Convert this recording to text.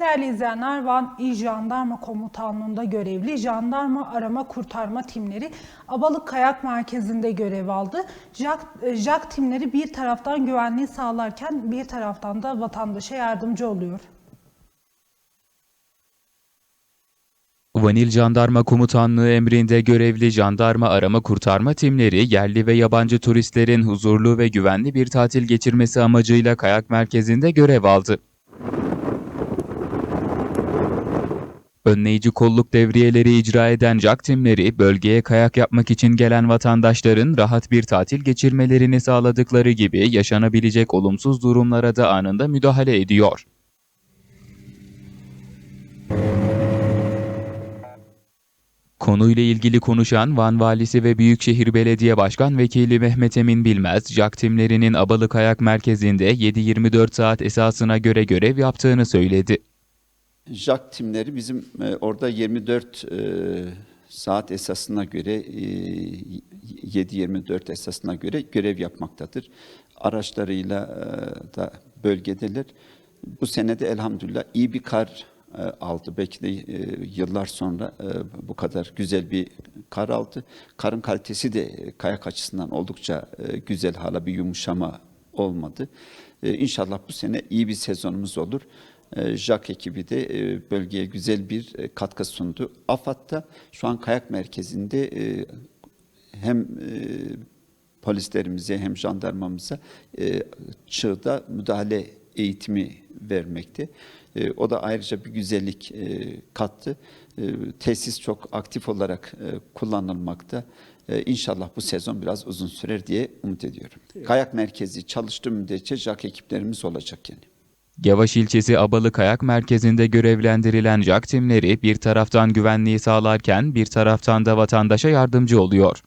Değerli izleyenler, Van İl Jandarma Komutanlığı'nda görevli jandarma arama kurtarma timleri Abalık Kayak Merkezi'nde görev aldı. JAK, e, JAK timleri bir taraftan güvenliği sağlarken bir taraftan da vatandaşa yardımcı oluyor. Vanil Jandarma Komutanlığı emrinde görevli jandarma arama kurtarma timleri yerli ve yabancı turistlerin huzurlu ve güvenli bir tatil geçirmesi amacıyla kayak merkezinde görev aldı. Önleyici kolluk devriyeleri icra eden JAK timleri bölgeye kayak yapmak için gelen vatandaşların rahat bir tatil geçirmelerini sağladıkları gibi yaşanabilecek olumsuz durumlara da anında müdahale ediyor. Konuyla ilgili konuşan Van Valisi ve Büyükşehir Belediye Başkan Vekili Mehmet Emin Bilmez, JAK timlerinin Abalık Ayak Merkezi'nde 7-24 saat esasına göre görev yaptığını söyledi. JAK timleri bizim e, orada 24 e, saat esasına göre e, 7-24 esasına göre görev yapmaktadır. Araçlarıyla e, da bölgedeler. Bu senede elhamdülillah iyi bir kar e, aldı. Belki de e, yıllar sonra e, bu kadar güzel bir kar aldı. Karın kalitesi de e, kayak açısından oldukça e, güzel hala bir yumuşama olmadı. E, İnşallah bu sene iyi bir sezonumuz olur. E, JAK ekibi de e, bölgeye güzel bir e, katkı sundu. AFAD'da şu an kayak merkezinde hem polislerimize hem jandarmamıza çığda müdahale eğitimi vermekte. E, o da ayrıca bir güzellik e, kattı. E, tesis çok aktif olarak e, kullanılmakta. E, İnşallah bu sezon biraz uzun sürer diye umut ediyorum. Kayak merkezi çalıştığı müddetçe JAK ekiplerimiz olacak yani. Gavaş ilçesi Abalık Kayak Merkezi'nde görevlendirilen JAK timleri bir taraftan güvenliği sağlarken bir taraftan da vatandaşa yardımcı oluyor.